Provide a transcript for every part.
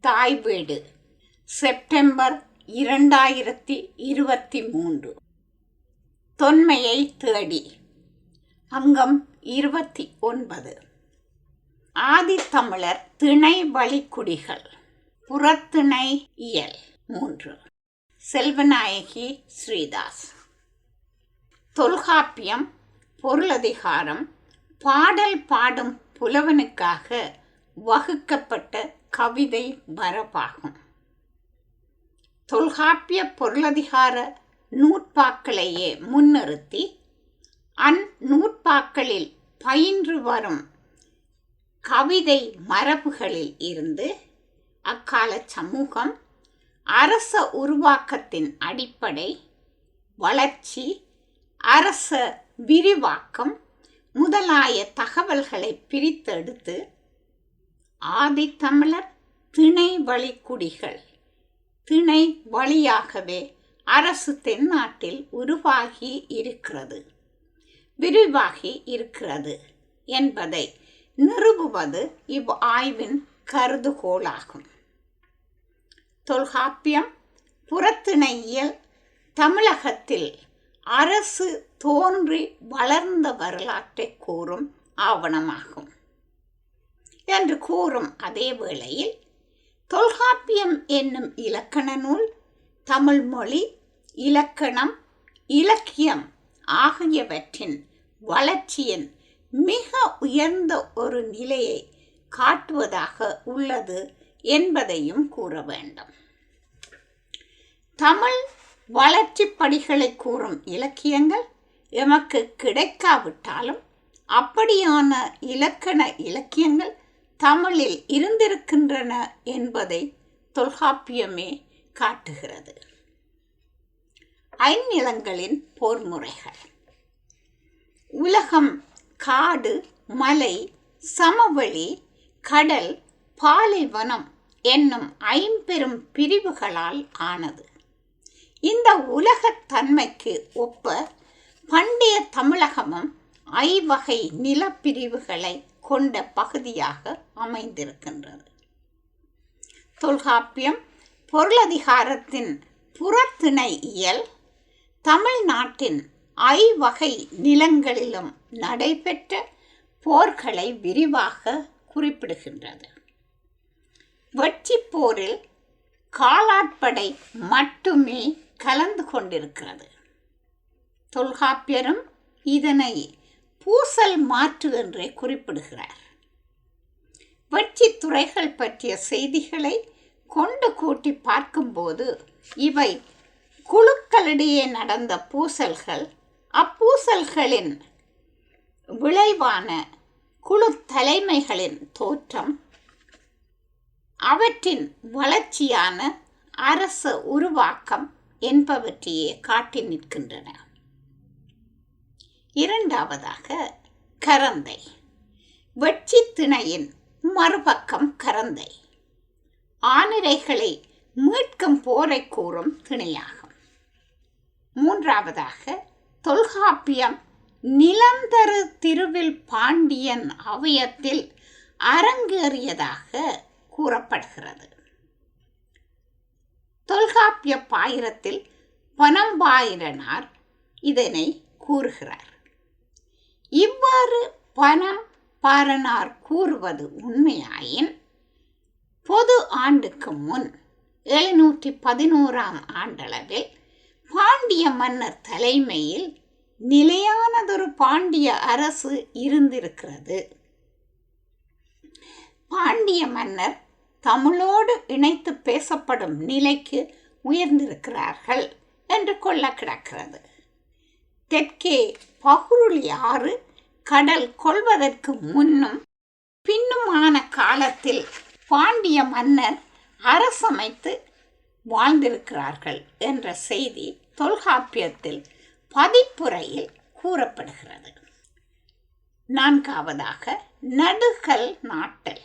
தாய் வீடு செப்டம்பர் இரண்டாயிரத்தி இருபத்தி மூன்று. தொன்மையை தேடி. அங்கம் இருபத்தி ஒன்பது. ஆதித்தமிழர் திணை வழிக்குடிகள் புறத்திணை இயல் மூன்று. செல்வநாயகி ஸ்ரீதாஸ். தொல்காப்பியம் பொருளதிகாரம் பாடல் பாடும் புலவனுக்காக வகுக்கப்பட்ட கவிதை மரபாகும் தொல்காப்பிய பொருளதிகார நூற்பாக்களையே முன்னிறுத்தி அந்நூற்பாக்களில் பயின்று வரும் கவிதை மரபுகளில் இருந்து அக்கால சமூகம் அரச உருவாக்கத்தின் அடிப்படை வளர்ச்சி அரச விரிவாக்கம் முதலாய தகவல்களை பிரித்தெடுத்து ஆதித்தமிழர் திணை வழிக்குடிகள் திணை வழியாகவே அரசு தென்னாட்டில் உருவாகி இருக்கிறது. விரிவாகி இருக்கிறது என்பதை நிறுவுவது இவ் ஆய்வின் கருதுகோளாகும். தொல்காப்பியம் புறத்திணையியல் தமிழகத்தில் அரசு தோன்றி வளர்ந்த வரலாற்றை கூறும் ஆவணமாகும். என்று கூறும் அதே வேளையில் தொல்காப்பியம் என்னும் இலக்கண நூல் தமிழ் மொழி இலக்கணம் இலக்கியம் ஆகியவற்றின் வளர்ச்சியின் மிக உயர்ந்த ஒரு நிலையை காட்டுவதாக உள்ளது என்பதையும் கூற வேண்டும். தமிழ் வளர்ச்சி படிகளை கூறும் இலக்கியங்கள் எமக்கு கிடைக்காவிட்டாலும் அப்படியான இலக்கண இலக்கியங்கள் தமிழில் இருந்திருக்கின்றன என்பதை தொல்காப்பியமே காட்டுகிறது. ஐநிலங்களின் போர்முறைகள். உலகம் காடு மலை சமவெளி கடல் பாலைவனம் என்னும் ஐம்பெரும் பிரிவுகளால் ஆனது. இந்த உலகத் தன்மைக்கு ஒப்ப பண்டைய தமிழகமும் ஐவகை நிலப்பிரிவுகளை கொண்ட பகுதியாக அமைந்திருக்கின்றது. தொல்காப்பியம் பொருளதிகாரத்தின் புறத்திணை இயல் தமிழ்நாட்டின் ஐவகை நிலங்களிலும் நடைபெற்ற போர்களை விரிவாக குறிப்பிடுகின்றது. வெற்றி போரில் காலாட்படை மட்டுமே கலந்து கொண்டிருக்கிறது. தொல்காப்பியரும் இதனை பூசல் மாற்று என்றே குறிப்பிடுகிறார். வெற்றி துறைகள் பற்றிய செய்திகளை கொண்டு கூட்டி பார்க்கும்போது இவை குழுக்களிடையே நடந்த பூசல்கள் அப்பூசல்களின் விளைவான குழு தலைமைகளின் தோற்றம் அவற்றின் வளர்ச்சியான அரச உருவாக்கம் என்பவற்றையே காட்டி நிற்கின்றன. இரண்டாவதாக கரந்தை. வெட்சி திணையின் மறுபக்கம் கரந்தை. ஆனிரைகளை மீட்கும் போரை கூறும் திணையாகும். மூன்றாவதாக தொல்காப்பியம் நிலந்தரு திருவில் பாண்டியன் அவயத்தில் அரங்கேறியதாக கூறப்படுகிறது. தொல்காப்பிய பாயிரத்தில் பனம்பாயிரனார் இதனை கூறுகிறார். இவ்வாறு பணம் பாரனார் கூறுவது உண்மையாயின் பொது ஆண்டுக்கு முன் எழுநூற்றி பதினோராம் ஆண்டளவில் பாண்டிய மன்னர் தலைமையில் நிலையானதொரு பாண்டிய அரசு இருந்திருக்கிறது. பாண்டிய மன்னர் தமிழோடு இணைத்து பேசப்படும் நிலைக்கு உயர்ந்திருக்கிறார்கள் என்று கொள்ள கிடக்கிறது தெற்கே பகுருளி ஆறு கடல் கொள்வதற்கு முன்னும் பின்னுமான காலத்தில் பாண்டிய மன்னர் அரசமைத்து வாழ்ந்திருக்கிறார்கள் என்ற செய்தி தொல்காப்பியத்தில் பதிப்புரையில் கூறப்படுகிறது. நான்காவதாக நடுகல் நாட்டல்.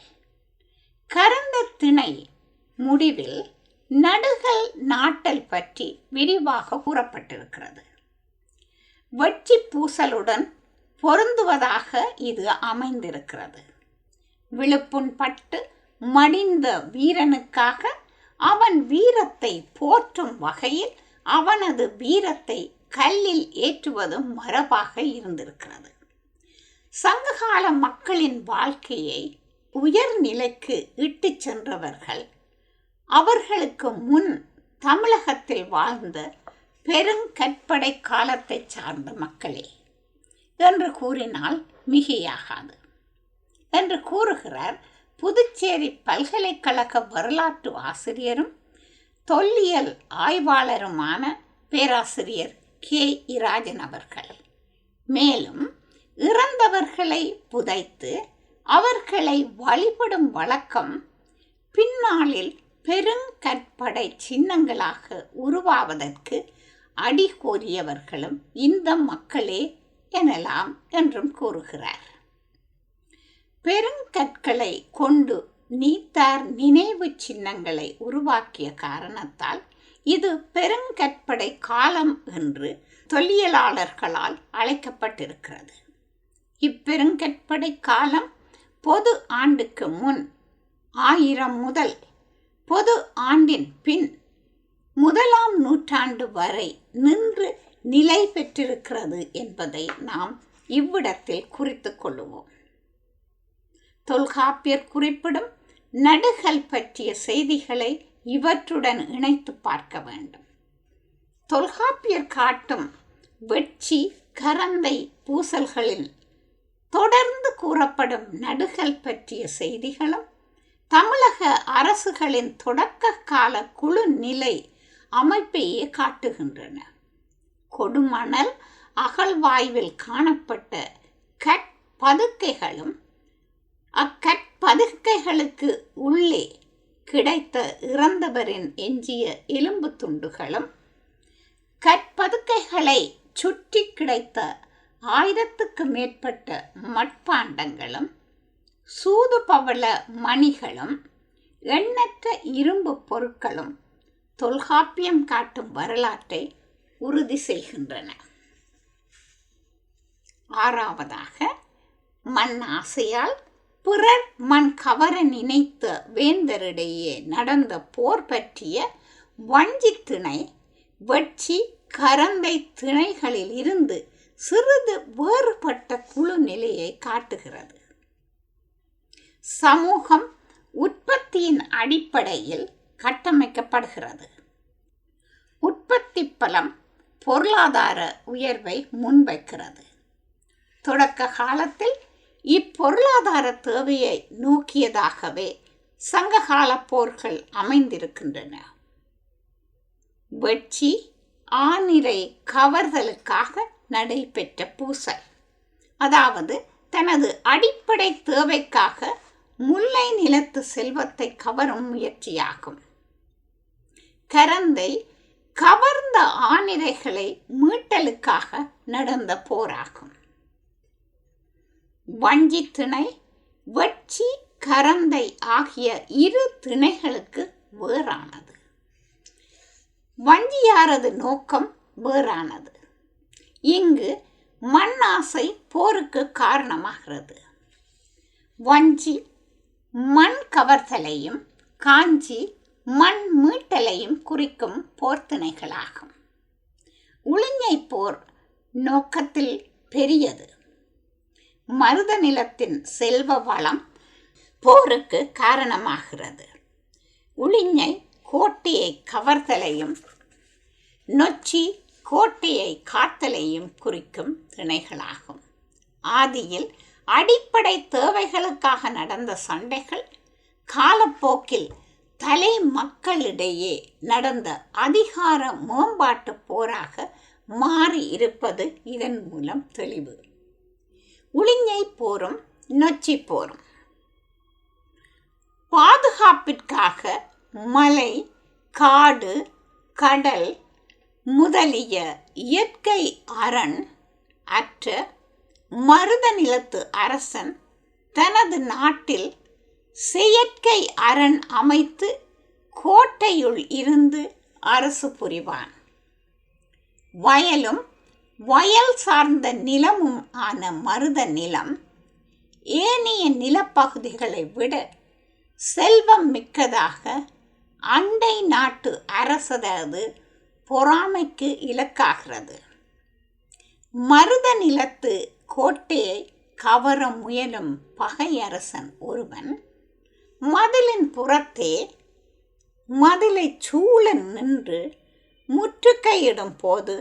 கரந்த திணை முடிவில் நடுகல் நாட்டல் பற்றி விரிவாக கூறப்பட்டிருக்கிறது. வெட்சி பூசலுடன் பொருந்துவதாக இது அமைந்திருக்கிறது. விழுப்புண் பட்டு மடிந்த வீரனுக்காக அவன் வீரத்தை போற்றும் வகையில் அவனது வீரத்தை கல்லில் ஏற்றுவதும் மரபாக இருந்திருக்கிறது. சங்ககால மக்களின் வாழ்க்கையை உயர்நிலைக்கு இட்டுச் சென்றவர்கள் அவர்களுக்கு முன் தமிழகத்தில் வாழ்ந்த பெருங்கற்படை காலத்தை சார்ந்த மக்களே என்று கூறினால் மிகையாகாது. என்று கூறுகிறார் புதுச்சேரி பல்கலைக்கழக வரலாற்று ஆசிரியரும் தொல்லியல் ஆய்வாளருமான பேராசிரியர் கே. இராஜன் அவர்கள். மேலும் இறந்தவர்களை புதைத்து அவர்களை வழிபடும் வழக்கம் பின்னாளில் பெருங்கற்படை சின்னங்களாக உருவாவதற்கு அடி கோரியவர்களும் இந்த மக்களே எனலாம் என்றும் கூறுகிறார். பெருங்கற்களை கொண்டு நீத்தார் நினைவு சின்னங்களை உருவாக்கிய காரணத்தால் இது பெருங்கற்படை காலம் என்று தொல்லியலாளர்களால் அழைக்கப்பட்டிருக்கிறது. இப்பெருங்கற்படை காலம் பொது ஆண்டுக்கு முன் ஆயிரம் முதல் பொது ஆண்டின் பின் முதலாம் நூற்றாண்டு வரை நின்று நிலை பெற்றிருக்கிறது என்பதை நாம் இவ்விடத்தில் குறித்து கொள்ளுவோம். தொல்காப்பியர் குறிப்பிடும் நடுகள் பற்றிய செய்திகளை இவற்றுடன் இணைத்து பார்க்க வேண்டும். தொல்காப்பியர் காட்டும் வெட்சி கரந்தை பூசல்களில் தொடர்ந்து கூறப்படும் நடுகள் பற்றிய செய்திகளும் தமிழக அரசுகளின் தொடக்க கால குழு நிலை அமைப்பையே காட்டுகின்றன. கொடுமணல் அகழ்வாய்வில் காணப்பட்ட கற்பதுக்கைகளும் அக்கற்பதுக்கைகளுக்கு உள்ளே கிடைத்த இறந்தவரின் எஞ்சிய எலும்பு துண்டுகளும் கற்பதுக்கைகளை சுற்றி கிடைத்த ஆயிரத்துக்கு மேற்பட்ட மட்பாண்டங்களும் சூது பவள மணிகளும் எண்ணற்ற இரும்பு பொருட்களும் தொல்காப்பியம் காட்டும் வரலாற்றை உறுதி செய்கின்றன. ஆறாவதாக மண் ஆசையால் பிறர் மண் கவர நினைத்த வேந்தரிடையே நடந்த போர் பற்றிய வஞ்சி திணை வெட்சி கரந்தை திணைகளில் இருந்து சிறிது வேறுபட்ட குழு நிலையை காட்டுகிறது. சமூகம் உற்பத்தியின் அடிப்படையில் கட்டமைக்கப்படுகிறது. உற்பத்தி பலம் பொருளாதார உயர்வை முன்வைக்கிறது. தொடக்க காலத்தில் இப்பொருளாதார தேவையை நோக்கியதாகவே சங்ககால போர்கள் அமைந்திருக்கின்றன. வெட்சி ஆநிறை கவர்தலுக்காக நடைபெற்ற பூசல் அதாவது தனது அடிப்படை தேவைக்காக முல்லை நிலத்து செல்வத்தை கவரும் முயற்சியாகும். கரந்தை கவர்ந்த ஆனிரைகளை மீட்டலுக்காக நடந்த போராகும். வஞ்சி திணை வெட்சி கரந்தை ஆகிய இரு திணைகளுக்கு வேறானது. வஞ்சியாரது நோக்கம் வேறானது. இங்கு மண்ணாசை போருக்கு காரணமாகிறது. வஞ்சி மண் கவர்தலையும் காஞ்சி மண் மீட்டலையும் குறிக்கும் போர்த்திணைகளாகும். உளிஞை போர் நோக்கத்தில் பெரியது. மருத நிலத்தின் செல்வ வளம் போருக்கு காரணமாகிறது. உளிஞை கோட்டையை கவர்தலையும் நொச்சி கோட்டையை காத்தலையும் குறிக்கும் திணைகளாகும். ஆதியில் அடிப்படை தேவைகளுக்காக நடந்த சண்டைகள் காலப்போக்கில் தலை மக்களிடையே நடந்த அதிகார மேம்பாட்டு போராக மாறி இருப்பது இதன் மூலம் தெளிவு. உளிஞ்சை போரும் நொச்சி போரும். பாதுகாப்பிற்காக மலை காடு கடல் முதலிய இயற்கை அரண் அற்ற மருத நிலத்து அரசன் தனது நாட்டில் செயற்கை அரண் அமைத்து கோட்டையுள் இருந்து அரசு புரிவான். வயலும் வயல் சார்ந்த நிலமும் ஆன மருத நிலம் ஏனைய நிலப்பகுதிகளை விட செல்வம் மிக்கதாக அண்டை நாட்டு அரசதது பொறாமைக்கு இலக்காகிறது. மருத நிலத்து கோட்டையை கவர முயலும் பகையரசன் ஒருவன் மதிலின் புறத்தே மதிலை சூழ நின்று முற்றுகையிடும் போது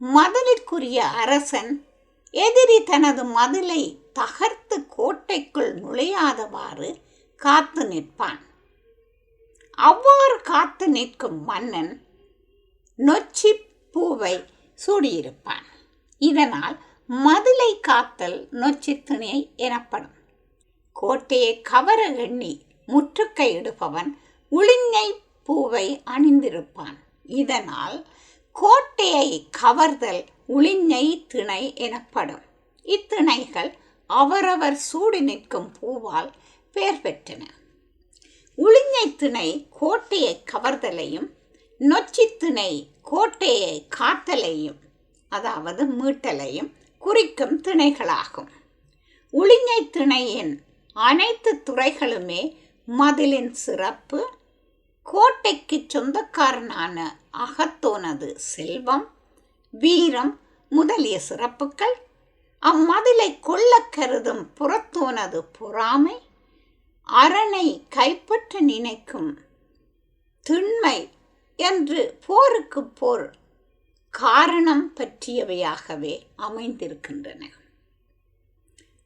மதிலிற்குரிய அரசன் எதிரி தனது மதிலை தகர்த்து கோட்டைக்குள் நுழையாதவாறு காத்து நிற்பான். அவ்வாறு காத்து நிற்கும் மன்னன் நொச்சி பூவை சூடியிருப்பான். இதனால் மதிலை காத்தல் நொச்சி திணை எனப்படும். கோட்டையை கவர எண்ணி முற்றுகையிடுபவன் உளிஞை பூவை அணிந்திருப்பான். இதனால் கோட்டையை கவர்தல் உளிஞை திணை எனப்படும். இத்திணைகள் அவரவர் சூடி நிற்கும் பூவால் பெயர் பெற்றன. உளிஞை திணை கோட்டையை கவர்தலையும் நொச்சி திணை கோட்டையை காத்தலையும் அதாவது மீட்டலையும் குறிக்கும் திணைகளாகும். உளிஞை திணையின் அனைத்து துறைகளுமே மதிலின் சிறப்பு கோட்டைக்கு சொந்தக்காரனான அகத்தோனது செல்வம் வீரம் முதலிய சிறப்புகள் அம்மதிலை கொள்ள கருதும் புறத்தோனது பொறாமை அரணை கைப்பற்ற நினைக்கும் திண்மை என்று போருக்கு போர் காரணம் பற்றியவையாகவே அமைந்திருக்கின்றன.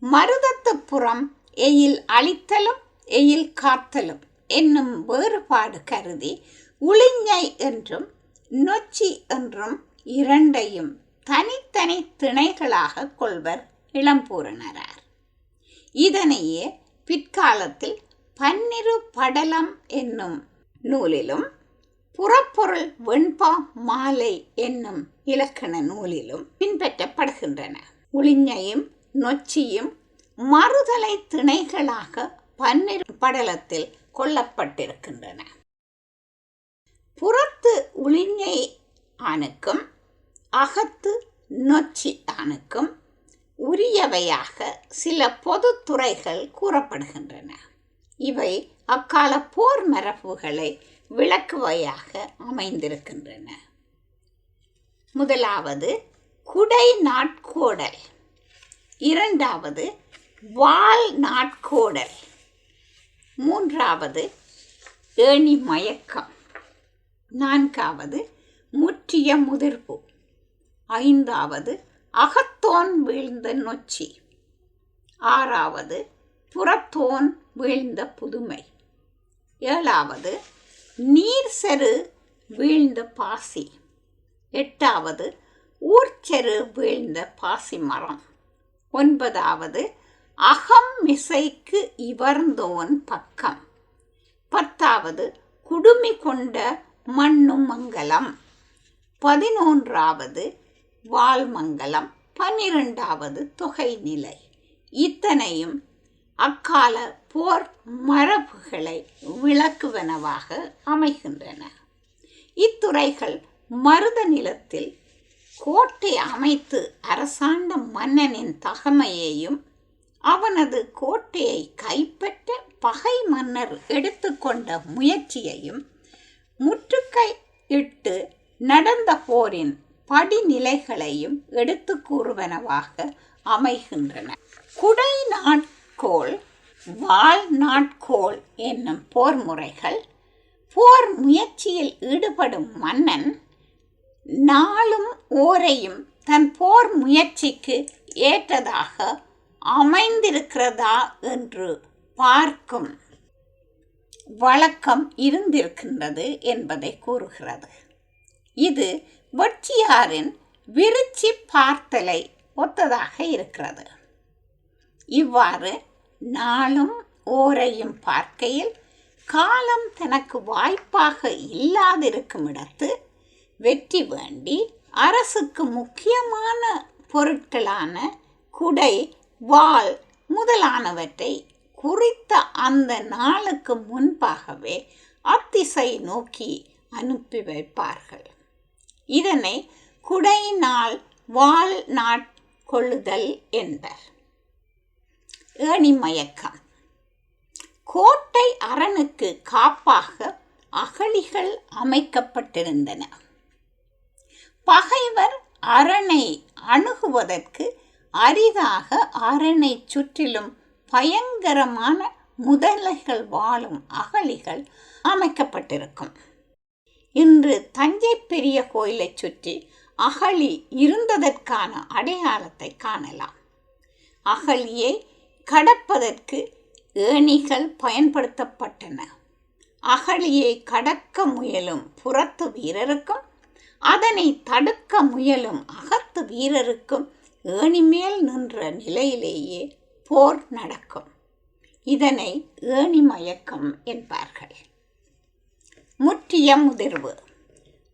மருதத்து புறம் எயில் அழித்தலும் எயில் காத்தலும் என்னும் வேறுபாடு கருதி உளிஞை என்றும் நொச்சி என்றும் இரண்டையும் தனித்தனி திணைகளாக கொள்வர் இளம்பூரணரார். இதனையே பிற்காலத்தில் பன்னிரு படலம் என்னும் நூலிலும் புறப்பொருள் வெண்பா மாலை என்னும் இலக்கண நூலிலும் பின்பற்றப்படுகின்றன. உளிஞையும் நொச்சியும் மறுதலை திணைகளாக பன்னிரு படலத்தில் கொல்லப்பட்டிருக்கின்றன. புறத்து உளிஞை ஆணுக்கும் அகத்து நொச்சி ஆணுக்கும் உரியவையாக சில பொது துறைகள் கூறப்படுகின்றன. இவை அக்கால போர் மரபுகளை விளக்குவையாக அமைந்திருக்கின்றன. முதலாவது குடை நாட்கோடல். இரண்டாவது வால் நாட்கோடல். மூன்றாவது ஏணி மயக்கம். நான்காவது முற்றிய முதிர்வு. ஐந்தாவது அகத்தோன் வீழ்ந்த நொச்சி. ஆறாவது புறத்தோன் வீழ்ந்த புதுமை. ஏழாவது நீர் செரு வீழ்ந்த பாசி. எட்டாவது ஊர்ச்செரு வீழ்ந்த பாசி மரம். ஒன்பதாவது அகம் மிசைக்கு இவர்ந்தோன் பக்கம். பத்தாவது குடுமி கொண்ட மண்ணும் மங்கலம் பதினொன்றாவது வால்மங்கலம் பன்னிரெண்டாவது தொகை நிலை. இத்தனையும் அக்கால போர் மரபுகளை விளக்குவனவாக அமைகின்றன. இத்துறைகள் மருத நிலத்தில் கோட்டை அமைத்து அரசாண்ட மன்னனின் தகமையையும் அவனது கோட்டையை கைப்பற்ற பகை மன்னர் எடுத்துக்கொண்ட முயற்சியையும் முற்றுக்கை இட்டு நடந்த போரின் படிநிலைகளையும் எடுத்து கூறுவனவாக அமைகின்றன. குடை நாட்கோள் வாழ்நாட்கோள் என்னும் போர் முறைகள் போர் முயற்சியில் ஈடுபடும் மன்னன் நாளும் ஓரையும் தன் போர் முயற்சிக்கு ஏற்றதாக அமைந்திருக்கிறதா என்று பார்க்கும் வழக்கம் இருந்திருக்கின்றது என்பதை கூறுகிறது. இது வெற்றியாரின் விருச்சி பார்த்தலை ஒத்ததாக இருக்கிறது. இவ்வாறு நாளும் ஓரையும் பார்க்கையில் காலம் தனக்கு வாய்ப்பாக இல்லாதிருக்கும் இடத்து வெற்றி வேண்டி அரசுக்கு முக்கியமான பொருட்களான குடை வாள் முதலானவற்றை குறித்த அந்த நாளுக்கு முன்பாகவே அத்திசை நோக்கி அனுப்பி வைப்பார்கள். இதனை குடை நாள் வாழ் நாட்கொள்ளுதல் என்பர். ஏணிமயக்கம் கோட்டை அரணுக்கு காப்பாக அகழிகள் அமைக்கப்பட்டிருந்தன. பகைவர் அரணை அணுகுவதற்கு அரிதாக அரணை சுற்றிலும் பயங்கரமான முதலைகள் வாழும் அகழிகள் அமைக்கப்பட்டிருக்கும். இன்று தஞ்சை பெரிய கோயிலை சுற்றி அகழி இருந்ததற்கான அடையாளத்தை காணலாம். அகழியை கடப்பதற்கு ஏணிகள் பயன்படுத்தப்பட்டன. அகழியை கடக்க முயலும் புறத்து வீரருக்கும் அதனை தடுக்க முயலும் அகத்து வீரருக்கும் ஏணி மேல் நின்ற நிலையிலேயே போர் நடக்கும். இதனை ஏணி மயக்கம் என்பார்கள். முற்றிய முதிர்வு.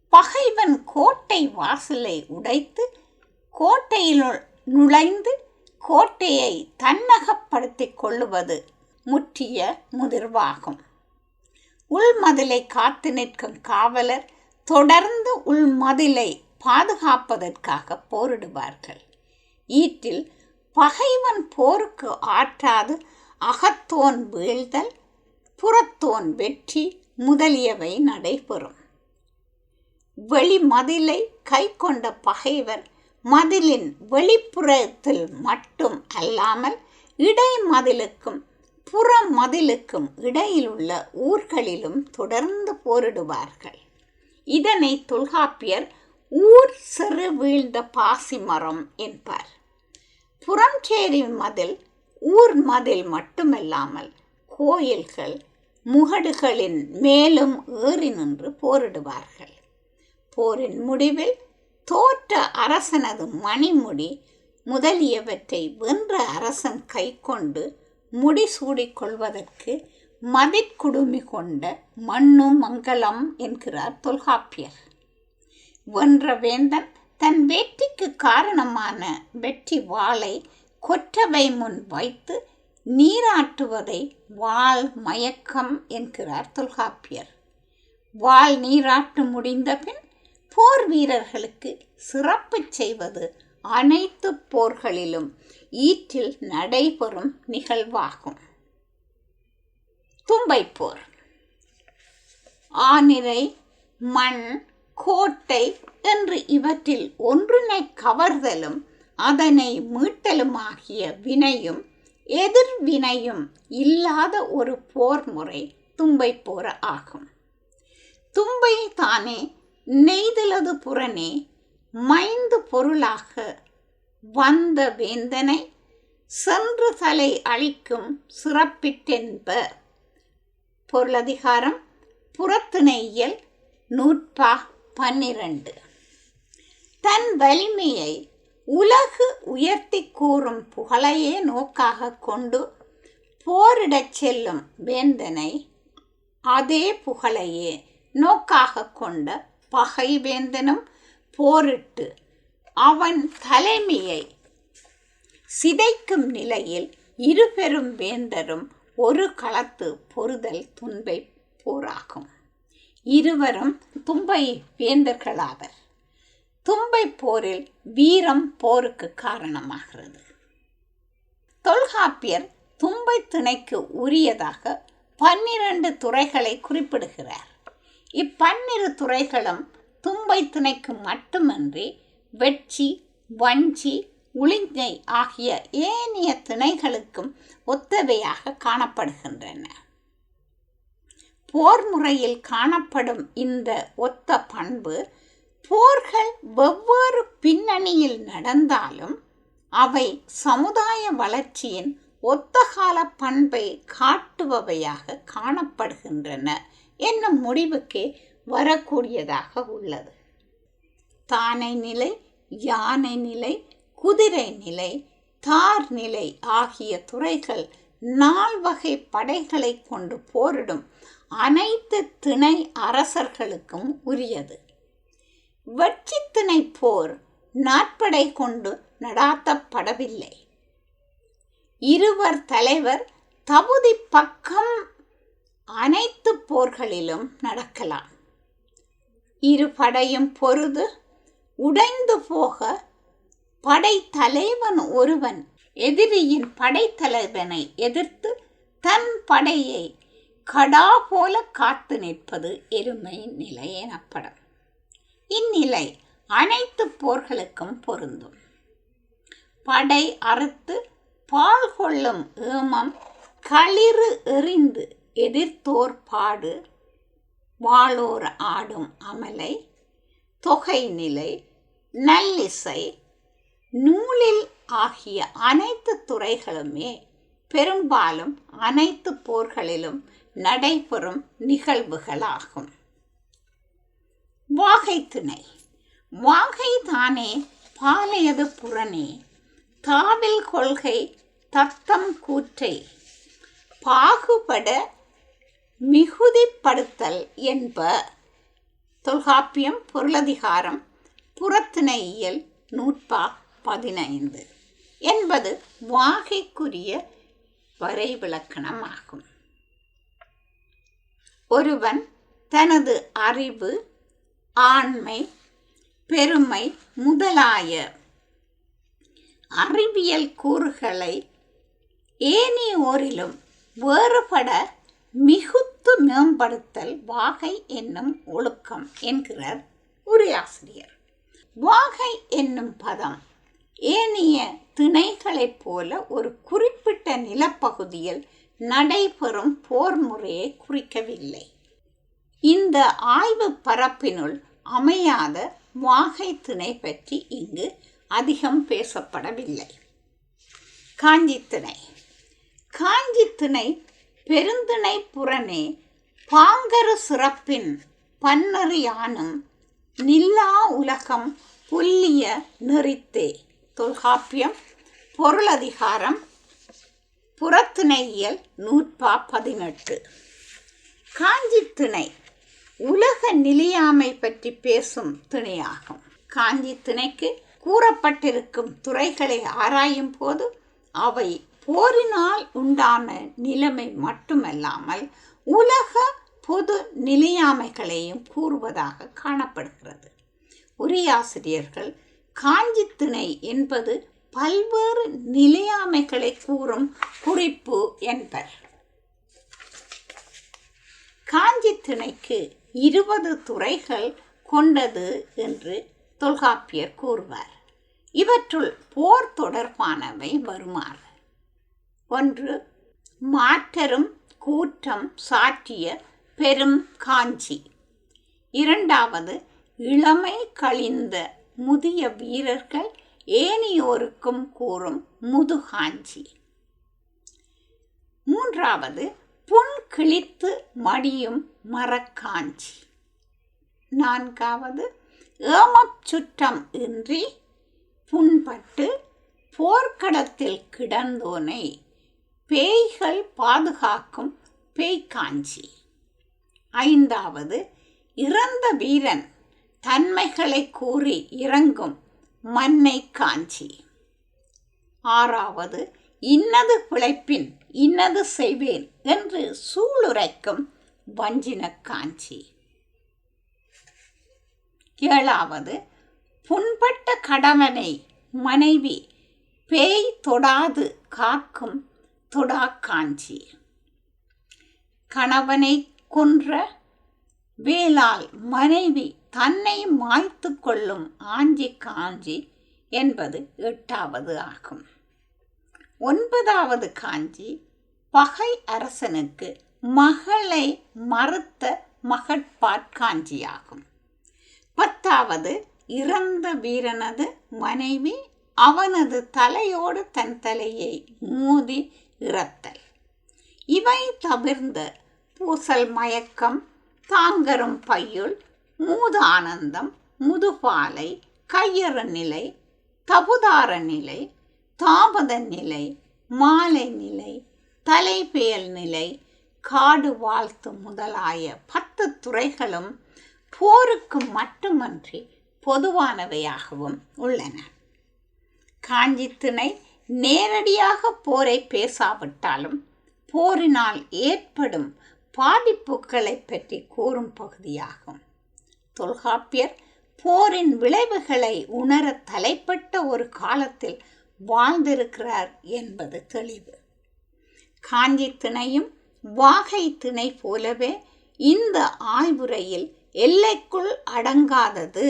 பகைவன் கோட்டை வாசலை உடைத்து கோட்டையினுள் நுழைந்து கோட்டையை தன்னகப்படுத்திக் கொள்ளுவது முற்றிய முதிர்வாகும். உள்மதிலை காத்து நிற்கும் காவலர் தொடர்ந்து உள்மதிலை பாதுகாப்பதற்காக போரிடுவார்கள். ஈட்டில் பகைவன் போருக்கு ஆற்றாது அகத்தோன் வீழ்தல் புறத்தோன் வெற்றி முதலியவை நடைபெறும். வெளிமதிலை கை கொண்ட பகைவர் மதிலின் வெளிப்புறத்தில் மட்டும் அல்லாமல் இடைமதிலுக்கும் புற மதிலுக்கும் இடையிலுள்ள ஊர்களிலும் தொடர்ந்து போரிடுவார்கள். இதனை தொல்காப்பியர் ஊர் சிறு வீழ்ந்த பாசி மரம் என்பார். புறஞ்சேரி மதில் ஊர் மதில் மட்டுமல்லாமல் கோயில்கள் முகடுகளின் மேலும் ஏறி நின்று போரிடுவார்கள். போரின் முடிவில் தோற்ற அரசனது மணிமுடி முதலியவற்றை வென்ற அரசன் கை கொண்டு முடிசூடிக் கொள்வதற்கு மதிக்குடுமி கொண்ட மண்ணு மங்களம் என்கிறார் தொல்காப்பியர். வென்ற வேந்தன் தன் வெற்றிக்கு காரணமான வெற்றி வாளை கொற்றவை முன் வைத்து நீராட்டுவதை வாள் மயக்கம் என்கிறார் தொல்காப்பியர். வாள் நீராட்டு முடிந்த பின் போர் வீரர்களுக்கு சிறப்பு செய்வது அனைத்து போர்களிலும் ஈற்றில் நடைபெறும் நிகழ்வாகும். தும்பைப்போர். ஆனிரை மண் கோட்டை என்று இவற்றில் ஒன்றினை கவர்தலும் அதனை மீட்டலுமாகிய வினையும் எதிர்வினையும் இல்லாத ஒரு போர் முறை தும்பை போர் ஆகும். தும்பை தானே நெய்தலது புறனே மைந்து பொருளாக வந்த வேந்தனை சென்று தலை அழிக்கும் சிறப்பிட்டென்ப பொருளதிகாரம் புறத்திணையல் நூற்பா பன்னிரண்டு. தன் வலிமையை உலகு உயர்த்தி கூறும் புகழையே நோக்காக கொண்டு போரிடச் செல்லும் வேந்தனை அதே புகழையே நோக்காக கொண்ட பகைவேந்தனும் போரிட்டு அவன் தலைமையை சிதைக்கும் நிலையில் இருபெரும் வேந்தரும் ஒரு களத்து பொறுதல் துன்பை போராகும். இருவரும் தும்பை வேந்தர்களாவர். தும்பை போரில் வீரம் போருக்கு காரணமாகிறது. தொல்காப்பியர் தும்பை திணைக்கு உரியதாக பன்னிரண்டு துறைகளை குறிப்பிடுகிறார். இப்பன்னிரு துறைகளும் தும்பை துணைக்கு மட்டுமன்றி வெட்சி வஞ்சி உளிஞ்சை ஆகிய ஏனைய திணைகளுக்கும் ஒத்தவையாக காணப்படுகின்றன. போர் முறையில் காணப்படும் இந்த ஒத்த பண்பு போர்கள் வெவ்வேறு பின்னணியில் நடந்தாலும் அவை சமுதாய வளர்ச்சியின் ஒத்தகால பண்பை காட்டுபவையாக காணப்படுகின்றன. என்னும் முடிவுக்கே வரக்கூடியதாக உள்ளது. தானை நிலை யானை நிலை குதிரை நிலை தார் நிலை ஆகிய துறைகள் நால்வகை படைகளை கொண்டு போரிடும் அனைத்து திணை அரசர்களுக்கும் உரியது. வெற்றித்திணை போர் நாற்படை கொண்டு நடாத்தப்படவில்லை. இருவர் தலைவர் தகுதி பக்கம் அனைத்து போர்களிலும் நடக்கலாம். இரு படையும் பொருது உடைந்து போக படைத்தலைவன் ஒருவன் எதிரியின் படைத்தலைவனை எதிர்த்து தன் படையை கடா போல காத்து நிற்பது எருமை நிலை எனப்படும். இந்நிலை அனைத்து போர்களுக்கும் பொருந்தும். படை அறுத்து பால் கொள்ளும் ஏமம் களிறு எறிந்து எதிர்த்தோர் பாடு வாளோர் ஆடும் அமலை தொகை நிலை நல்லிசை நூலில் ஆகிய அனைத்து துறைகளுமே பெரும்பாலும் அனைத்து போர்களிலும் நடைபெறும் நிகழ்வுகளாகும். வாகை துணை. வாகை தானே பாலையது புறணே தாவில் கொள்கை தத்தம் கூற்றை. பாகுபட மிகுதிப்படுத்தல் என்ப தொல்காப்பியம் பொருளதிகாரம் புறத்திணையியல் நூற்பா பதினைந்து என்பது வாகைக்குரிய வரைவிலக்கணமாகும். ஒருவன் தனது அறிவு ஆண்மை பெருமை முதலாய அறிவியல் கூறுகளை ஏனையோரிலும் வேறுபட மிகு மிகுத்து மேம்படுத்தல் வாகை என்னும் ஒழுக்கம் என்கிறார் உரையாசிரியர். வாகை என்னும் பதம் ஏனைய திணைகளைப் போல ஒரு குறிப்பிட்ட நிலப்பகுதியில் நடைபெறும் போர் முறையை குறிக்கவில்லை. இந்த ஆய்வு பரப்பினுள் அமையாத வாகை திணை பற்றி இங்கு அதிகம் பேசப்படவில்லை. காஞ்சி திணை காஞ்சி திணை பெருந்திணை புறனே பாங்கரு சிறப்பின் பன்னறியானும் நில்லா உலகம் புல்லிய நெறித்தே. தொல்காப்பியம் பொருளதிகாரம் புறத்திணையியல் நூற்பா பதினெட்டு. காஞ்சி திணை உலக நிலையாமை பற்றி பேசும் திணையாகும். காஞ்சி திணைக்கு கூறப்பட்டிருக்கும் துறைகளை ஆராயும் போது அவை போரினால் உண்டான நிலைமை மட்டுமல்லாமல் உலக பொது நிலையாமைகளையும் கூறுவதாக காணப்படுகிறது. உரையாசிரியர்கள் காஞ்சி திணை என்பது பல்வேறு நிலையாமைகளை கூறும் குறிப்பு என்பர். காஞ்சி திணைக்கு இருபது துறைகள் கொண்டது என்று தொல்காப்பியர் கூறுவார். இவற்றுள் போர் தொடர்பானவை வருமாறு. ஒன்று மாற்றரும் கூற்றம் சாற்றிய பெரும் காஞ்சி. இரண்டாவது இளமை கழிந்த முதிய வீரர்கள் ஏனையோருக்கும் கூறும் முதுகாஞ்சி மூன்றாவது புன் கிழித்து மடியும் மரக்காஞ்சி நான்காவது ஏமச் சுற்றம் இன்றி புண்பட்டு போர்க்களத்தில் கிடந்தோனை பேய்கள் பாதுகாக்கும் பேய்க்காஞ்சி. ஐந்தாவது இறந்த வீரன் தன்மைகளை கூறி இறங்கும் மண்ணை காஞ்சி. ஆறாவது இன்னது பிழைப்பின் இன்னது செய்வேன் என்று சூளுரைக்கும் வஞ்சின காஞ்சி. ஏழாவது புண்பட்ட கடவனை மனைவி பேய் தொடாது காக்கும் தொடா காஞ்சி கணவனை கொன்ற வேளால் மனைவி தன்னை மாய்த்து கொள்ளும் ஆஞ்சி காஞ்சி என்பது எட்டாவது ஆகும். ஒன்பதாவது காஞ்சி பகை அரசனுக்கு மகளை மறுத்த மகட்பாட்காஞ்சியாகும் பத்தாவது இறந்த வீரனது மனைவி அவனது தலையோடு தன் தலையை மூதி இறத்தல் இவை தவிர்ந்த பூசல் மயக்கம் தாங்கரும் பையுள் மூதானந்தம் முதுபாலை கையறு நிலை தபுதார நிலை தாமத நிலை மாலை நிலை தலைபெயல் நிலை காடு வாழ்த்து முதலாய பத்து துறைகளும் போருக்கு மட்டுமன்றி பொதுவானவையாகவும் உள்ளன. காஞ்சி திணை நேரடியாக போரை பேசாவிட்டாலும் போரினால் ஏற்படும் பாதிப்புகளை பற்றி கூறும் பகுதியாகும். தொல்காப்பியர் போரின் விளைவுகளை உணர தலைப்பட்ட ஒரு காலத்தில் வாழ்ந்திருக்கிறார் என்பது தெளிவு. காஞ்சி திணையும் வாகை திணை போலவே இந்த ஆய்வுரையில் எல்லைக்குள் அடங்காதது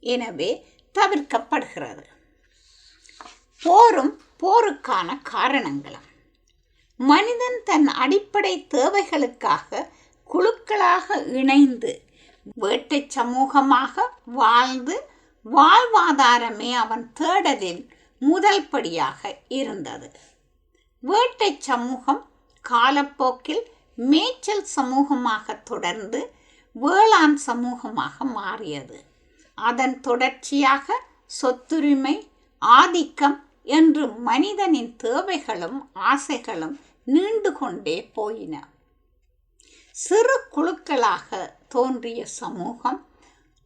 எனவே தவிர்க்கப்படுகிறது. போரும் போருக்கான காரணங்களும் மனிதன் தன் அடிப்படை தேவைகளுக்காக குழுக்களாக இணைந்து வேட்டை சமூகமாக வாழ்ந்து வாழ்வாதாரமே அவன் தேடலின் முதல் படியாக இருந்தது. வேட்டை சமூகம் காலப்போக்கில் மேய்ச்சல் சமூகமாக தொடர்ந்து வேளாண் சமூகமாக மாறியது. அதன் தொடர்ச்சியாக சொத்துரிமை ஆதிக்கம் என்று மனிதனின் தேவைகளும் ஆசைகளும் நீண்டு கொண்டே போயின. சிறு குழுக்களாக தோன்றிய சமூகம்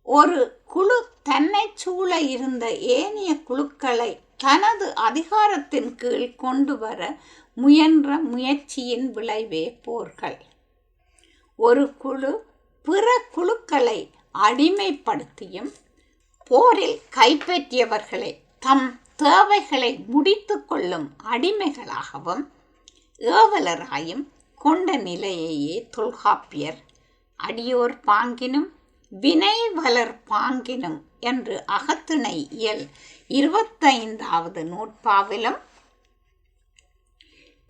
ஒரு குழு தன்னை சூழ இருந்த ஏனைய குழுக்களை தனது அதிகாரத்தின் கீழ் கொண்டு வர முயன்ற முயற்சியின் விளைவே போர்கள். ஒரு குழு பிற குழுக்களை அடிமைப்படுத்தியும் போரில் கைப்பற்றியவர்களை தம் தேவைகளை முடித்து கொள்ளும் அடிமைகளாகவும் ஏவலராயும் கொண்ட நிலையையே தொல்காப்பியர். அடியோர் பாங்கினும் வினை வளர் பாங்கினும் என்று அகத்திணை இயல் இருபத்தைந்தாவது நூற்பாவிலும்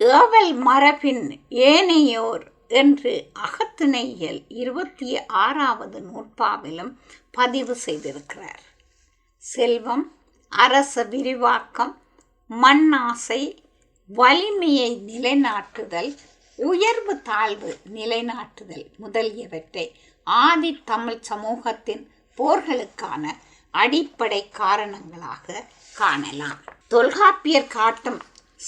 ஏவல் மரபின் ஏனையோர் என்று அகத்திணையல் இருபத்தி ஆறாவது நூற்பாவிலும் பதிவு செய்திருக்கிறார். செல்வம் அரச விரிவாக்கம் மண்ணாசை வலிமையை நிலைநாட்டுதல் உயர்வு தாழ்வு நிலைநாட்டுதல் முதலியவற்றை ஆதி தமிழ் சமூகத்தின் போர்களுக்கான அடிப்படை காரணங்களாக காணலாம். தொல்காப்பியர் காட்டும்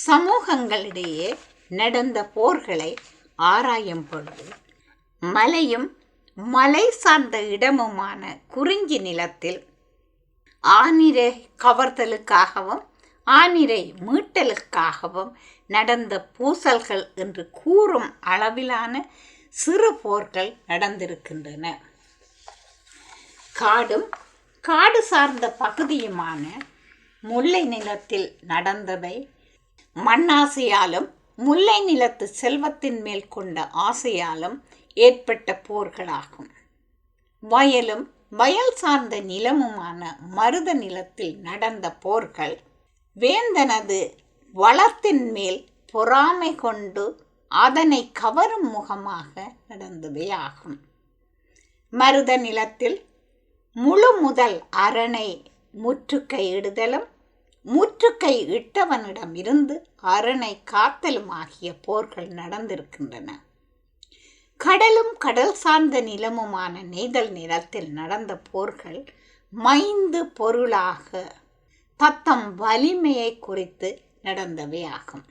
சமூகங்களிடையே நடந்த போர்களை ஆராயும் பொழுது மலையும் மலை சார்ந்த இடமுமான குறிஞ்சி நிலத்தில் ஆனிரை கவர்தலுக்காகவும் ஆனிரை மீட்டலுக்காகவும் நடந்த பூசல்கள் என்று கூறும் அளவிலான சிறு போர்கள் நடந்திருக்கின்றன. காடும் காடு சார்ந்த பகுதியுமான முல்லை நிலத்தில் நடந்தவை மண்ணாசையாலும் முல்லை நிலத்து செல்வத்தின் மேல் கொண்ட ஆசையாலும் ஏற்பட்ட போர்களாகும். வயலும் வயல் சார்ந்த நிலமுமான மருத நிலத்தில் நடந்த போர்கள். வேந்தனது வளத்தின் மேல் பொறாமை கொண்டு அதனை கவரும் முகமாக நடந்தவை ஆகும் மருத நிலத்தில் முழு முதல் அரணை முற்றுக்கை முற்றுகை இட்டவனிடம் இருந்து அரணை காத்தலும் ஆகிய போர்கள் நடந்திருக்கின்றன. கடலும் கடல் சார்ந்த நிலமுமான நெய்தல் நிலத்தில் நடந்த போர்கள் மைந்து பொருளாக தத்தம் வலிமையை குறித்து நடந்தவை ஆகும்.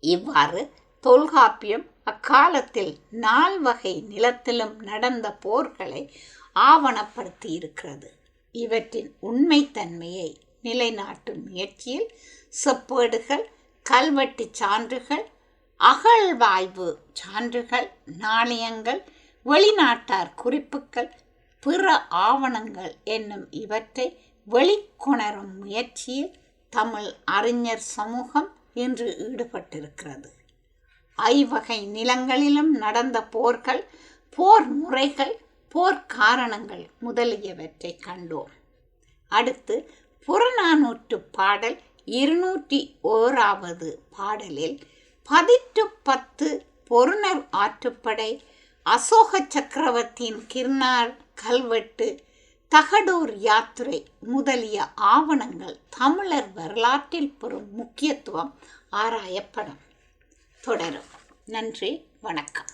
இவ்வாறு தொல்காப்பியம் அக்காலத்தில் நால்வகை நிலத்திலும் நடந்த போர்களை ஆவணப்படுத்தி இருக்கிறது. இவற்றின் உண்மைத்தன்மையை நிலைநாட்டும் முயற்சியில் செப்பேடுகள் கல்வெட்டு சான்றுகள் அகழ்வாய்வு சான்றுகள் நாணயங்கள் வெளிநாட்டார் குறிப்புகள் பிற ஆவணங்கள் என்னும் இவற்றை வெளிக்கொணரும் முயற்சியில் தமிழ் அறிஞர் சமூகம் இன்று ஈடுபட்டிருக்கிறது. ஐவகை நிலங்களிலும் நடந்த போர்கள் போர் முறைகள் போர் காரணங்கள் முதலியவற்றை கண்டோம். அடுத்து புறநானூற்று பாடல் இருநூற்றி ஓராவது பாடலில் பதிற்று பத்து பொருணர் ஆற்றுப்படை அசோக சக்கரவர்த்தியின் கிர்னார் கல்வெட்டு தகடூர் யாத்திரை முதலிய ஆவணங்கள் தமிழர் வரலாற்றில் பெறும் முக்கியத்துவம் ஆராயப்படும். தொடரும். நன்றி. வணக்கம்.